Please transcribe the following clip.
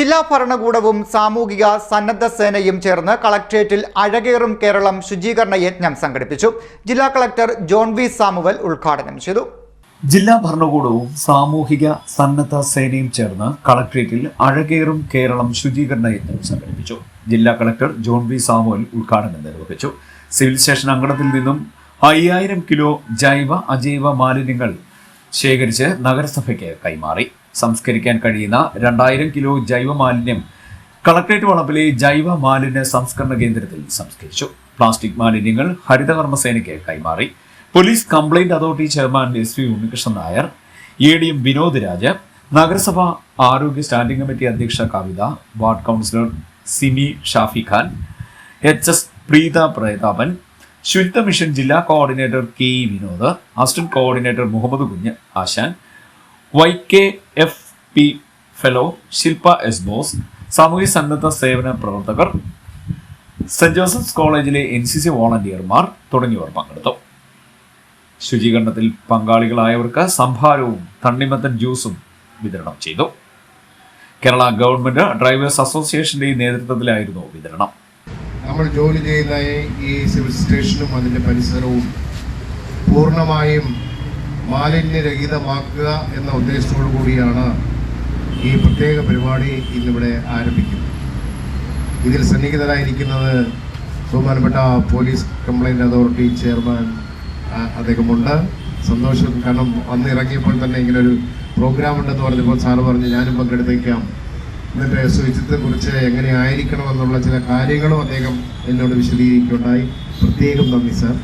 ജില്ലാ ഭരണകൂടവും സാമൂഹിക സന്നദ്ധ സേനയും ചേർന്ന് കളക്ട്രേറ്റിൽ അഴകേറും കേരളം ശുചീകരണ യജ്ഞം സംഘടിപ്പിച്ചു. ജില്ലാ കളക്ടർ ജോൺ വി സാമുവൽ ഉദ്ഘാടനം ചെയ്തു. ജില്ലാ ഭരണകൂടവും സാമൂഹിക സന്നദ്ധ സേനയും ചേർന്ന് കളക്ട്രേറ്റിൽ അഴകേറും കേരളം ശുചീകരണ യജ്ഞം സംഘടിപ്പിച്ചു. ജില്ലാ കളക്ടർ ജോൺ വി സാമുവൽ ഉദ്ഘാടനം നിർവഹിച്ചു. സിവിൽ സ്റ്റേഷൻ അങ്കണത്തിൽ നിന്നും അയ്യായിരം കിലോ ജൈവ അജൈവ മാലിന്യങ്ങൾ ശേഖരിച്ച് നഗരസഭയ്ക്ക് കൈമാറി. സംസ്കരിക്കാൻ കഴിയുന്ന രണ്ടായിരം കിലോ ജൈവ മാലിന്യം കളക്ട്രേറ്റ് വളപ്പിലെ ജൈവ മാലിന്യ സംസ്കരണ കേന്ദ്രത്തിൽ സംസ്കരിച്ചു. പ്ലാസ്റ്റിക് മാലിന്യങ്ങൾ ഹരിതകർമ്മസേനയ്ക്ക് കൈമാറി. Police complaint authority chairman S V Unnikrishnan Nair A D M Vinod Raj നഗരസഭ ആരോഗ്യ സ്റ്റാൻഡിംഗ് കമ്മിറ്റി അധ്യക്ഷ Kavitha ward councillor Simi Shafi Khan H S Preetha Prathapan ശുചിത്വ മിഷൻ ജില്ലാ coordinator K Vinod assistant coordinator Muhammad Kunju Asan Y K F P fellow Shilpa S Bose സാമൂഹ്യ സന്നദ്ധ സേവന പ്രവർത്തകർ saint Joseph's കോളേജിലെ N C C വോളണ്ടിയർമാർ തുടങ്ങിയവർ പങ്കെടുത്തു. ശുചീകരണത്തിൽ പങ്കാളികളായവർക്ക് സംഭാരവും തണ്ണിമത്തൻ ജ്യൂസും വിതരണം ചെയ്തു. കേരള ഗവൺമെന്റ് ഡ്രൈവേഴ്സ് അസോസിയേഷന്റെ നേതൃത്വത്തിലായിരുന്നു വിതരണം. നമ്മൾ ജോലി ചെയ്യുന്ന ഈ സിവിൽ സ്റ്റേഷനും അതിന്റെ പരിസരവും പൂർണമായും മാലിന്യരഹിതമാക്കുക എന്ന ഉദ്ദേശത്തോടു കൂടിയാണ് ഈ പ്രത്യേക പരിപാടി ഇന്നിവിടെ ആരംഭിക്കുന്നത്. ഇതിൽ സന്നിഹിതരായിരിക്കുന്നത് ബഹുമാനപ്പെട്ട പോലീസ് കംപ്ലൈന്റ് അതോറിറ്റി ചെയർമാൻ അദ്ദേഹമുണ്ട്. സന്തോഷം കാരണം വന്നിറങ്ങിയപ്പോൾ തന്നെ ഇങ്ങനൊരു പ്രോഗ്രാം ഉണ്ടെന്ന് പറഞ്ഞപ്പോൾ സാറ് പറഞ്ഞ് ഞാനും പങ്കെടുത്തേക്കാം. എന്നിട്ട് ശുചിത്വത്തെക്കുറിച്ച് എങ്ങനെ ആയിരിക്കണം എന്നുള്ള ചില കാര്യങ്ങളും അദ്ദേഹം എന്നോട് വിശദീകരിക്കുകയുണ്ടായി. പ്രത്യേകം നന്ദി സാർ.